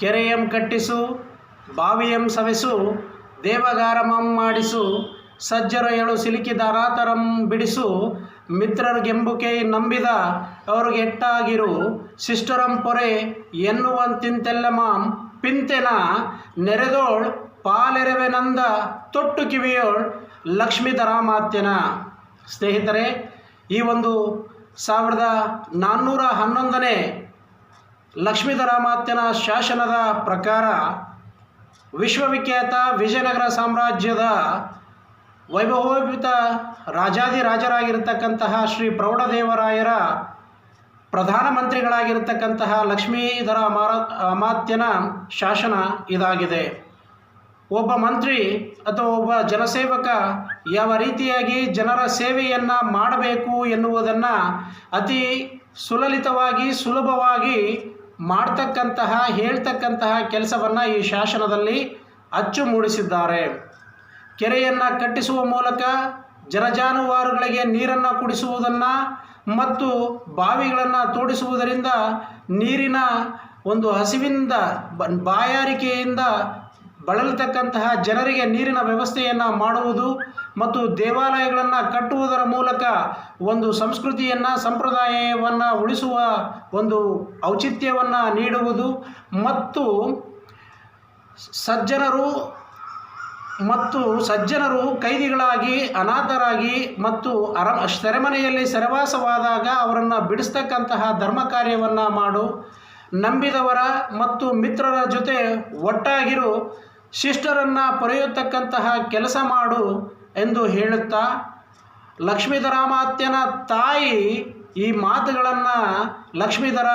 ಕೆರೆಯಂ ಕಟ್ಟಿಸು, ಬಾವಿಯಂ ಸವೆಸು, ದೇವಗಾರಮಂ ಮಾಡಿಸು, ಸಜ್ಜರ ಎಳು ಸಿಲುಕಿದ ರಾತರಂ ಬಿಡಿಸು ಮಿತ್ರರಿಗೆಂಬುಕೆ ನಂಬಿದ ಅವ್ರಿಗೆ ಎಟ್ಟಾಗಿರು ಸಿಸ್ಟರಂ ಪೊರೆ ಎನ್ನುವಂತಿಂತೆಲ್ಲ ಮಾಂ ಪಿಂತೆನ, ನೆರೆದೋಳ್ ಪಾಲೆರವೆನಂದ ತೊಟ್ಟು ಕಿವಿಯೋಳ್ ಲಕ್ಷ್ಮೀಧರಾಮಾತ್ಯನ. ಸ್ನೇಹಿತರೆ, ಈ ಒಂದು ಸಾವಿರದ ನಾನ್ನೂರ ಹನ್ನೊಂದನೇ ಲಕ್ಷ್ಮೀಧರಾಮಾತ್ಯನ ಶಾಸನದ ಪ್ರಕಾರ ವಿಶ್ವವಿಖ್ಯಾತ ವಿಜಯನಗರ ಸಾಮ್ರಾಜ್ಯದ ವೈಭವೋಪಿತ ರಾಜಾದಿರಾಜರಾಗಿರ್ತಕ್ಕಂತಹ ಶ್ರೀ ಪ್ರೌಢದೇವರಾಯರ ಪ್ರಧಾನಮಂತ್ರಿಗಳಾಗಿರ್ತಕ್ಕಂತಹ ಲಕ್ಷ್ಮೀಧರ ಅಮಾರ ಅಮಾತ್ಯನ ಶಾಸನ ಇದಾಗಿದೆ. ಒಬ್ಬ ಮಂತ್ರಿ ಅಥವಾ ಒಬ್ಬ ಜನಸೇವಕ ಯಾವ ರೀತಿಯಾಗಿ ಜನರ ಸೇವೆಯನ್ನು ಮಾಡಬೇಕು ಎನ್ನುವುದನ್ನು ಅತಿ ಸುಲಲಿತವಾಗಿ, ಸುಲಭವಾಗಿ ಮಾಡ್ತಕ್ಕಂತಹ, ಹೇಳ್ತಕ್ಕಂತಹ ಕೆಲಸವನ್ನು ಈ ಶಾಸನದಲ್ಲಿ ಅಚ್ಚು ಮೂಡಿಸಿದ್ದಾರೆ. ಕೆರೆಯನ್ನು ಕಟ್ಟಿಸುವ ಮೂಲಕ ಜನಜಾನುವಾರುಗಳಿಗೆ ನೀರನ್ನು ಕುಡಿಸುವುದನ್ನು ಮತ್ತು ಬಾವಿಗಳನ್ನು ತೋಡಿಸುವುದರಿಂದ ನೀರಿನ ಒಂದು ಹಸಿವಿಂದ ಬಾಯಾರಿಕೆಯಿಂದ ಬಳಲತಕ್ಕಂತಹ ಜನರಿಗೆ ನೀರಿನ ವ್ಯವಸ್ಥೆಯನ್ನು ಮಾಡುವುದು ಮತ್ತು ದೇವಾಲಯಗಳನ್ನು ಕಟ್ಟುವುದರ ಮೂಲಕ ಒಂದು ಸಂಸ್ಕೃತಿಯನ್ನು, ಸಂಪ್ರದಾಯವನ್ನು ಉಳಿಸುವ ಒಂದು ಔಚಿತ್ಯವನ್ನು ನೀಡುವುದು ಮತ್ತು ಸಜ್ಜನರು ಮತ್ತು ಸಜ್ಜನರು ಕೈದಿಗಳಾಗಿ, ಅನಾಥರಾಗಿ ಮತ್ತು ಅರ, ಸೆರೆಮನೆಯಲ್ಲಿ ಸೆರೆವಾಸವಾದಾಗ ಅವರನ್ನು ಬಿಡಿಸ್ತಕ್ಕಂತಹ ಧರ್ಮ ಕಾರ್ಯವನ್ನು ಮಾಡು. ನಂಬಿದವರ ಮತ್ತು ಮಿತ್ರರ ಜೊತೆ ಒಟ್ಟಾಗಿರು, ಶಿಷ್ಟರನ್ನು ಪೊರೆಯುತ್ತಕ್ಕಂತಹ ಕೆಲಸ ಮಾಡು. ಎಂದು ಹೇಳುತ್ತಾ ಲಕ್ಷ್ಮೀಧರಾಮಾತ್ಯನ ತಾಯಿ ಈ ಮಾತುಗಳನ್ನು, ಲಕ್ಷ್ಮೀಧರ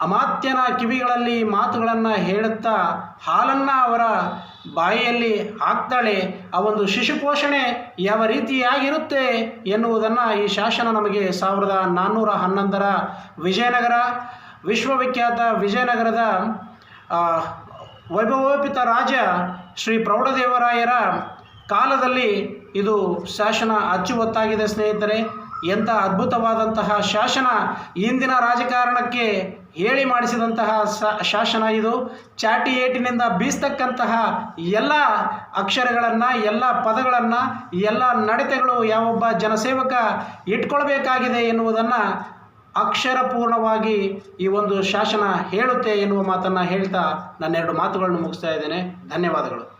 ಅಮಾತ್ಯನ ಕಿವಿಗಳಲ್ಲಿ ಮಾತುಗಳನ್ನು ಹೇಳುತ್ತಾ, ಹಾಲನ್ನು ಅವರ ಬಾಯಿಯಲ್ಲಿ ಹಾಕ್ತಾಳೆ. ಆ ಒಂದು ಶಿಶು ಪೋಷಣೆ ಯಾವ ರೀತಿಯಾಗಿರುತ್ತೆ ಎನ್ನುವುದನ್ನು ಈ ಶಾಸನ ನಮಗೆ ಸಾವಿರದ ನಾನ್ನೂರ ಹನ್ನೊಂದರ ವಿಜಯನಗರ, ವಿಶ್ವವಿಖ್ಯಾತ ವಿಜಯನಗರದ ವೈಭವೋಪಿತ ರಾಜ ಶ್ರೀ ಪ್ರೌಢದೇವರಾಯರ ಕಾಲದಲ್ಲಿ ಇದು ಶಾಸನ ಅಚ್ಚುವತ್ತಾಗಿದೆ ಸ್ನೇಹಿತರೆ. ಎಂಥ ಅದ್ಭುತವಾದಂತಹ ಶಾಸನ ಇಂದಿನ ರಾಜಕಾರಣಕ್ಕೆ ಹೇಳಿ ಮಾಡಿಸಿದಂತಹ ಶಾಸನ ಇದು. ಚಾಟಿ ಏಟಿನಿಂದ ಬೀಸ್ತಕ್ಕಂತಹ ಎಲ್ಲ ಅಕ್ಷರಗಳನ್ನು, ಎಲ್ಲ ಪದಗಳನ್ನು, ಎಲ್ಲ ನಡತೆಗಳು ಯಾವೊಬ್ಬ ಜನಸೇವಕ ಇಟ್ಕೊಳ್ಬೇಕಾಗಿದೆ ಎನ್ನುವುದನ್ನು ಅಕ್ಷರಪೂರ್ಣವಾಗಿ ಈ ಒಂದು ಶಾಸನ ಹೇಳುತ್ತೆ ಎನ್ನುವ ಮಾತನ್ನು ಹೇಳ್ತಾ ನನ್ನೆರಡು ಮಾತುಗಳನ್ನು ಮುಗಿಸ್ತಾ ಇದ್ದೇನೆ. ಧನ್ಯವಾದಗಳು.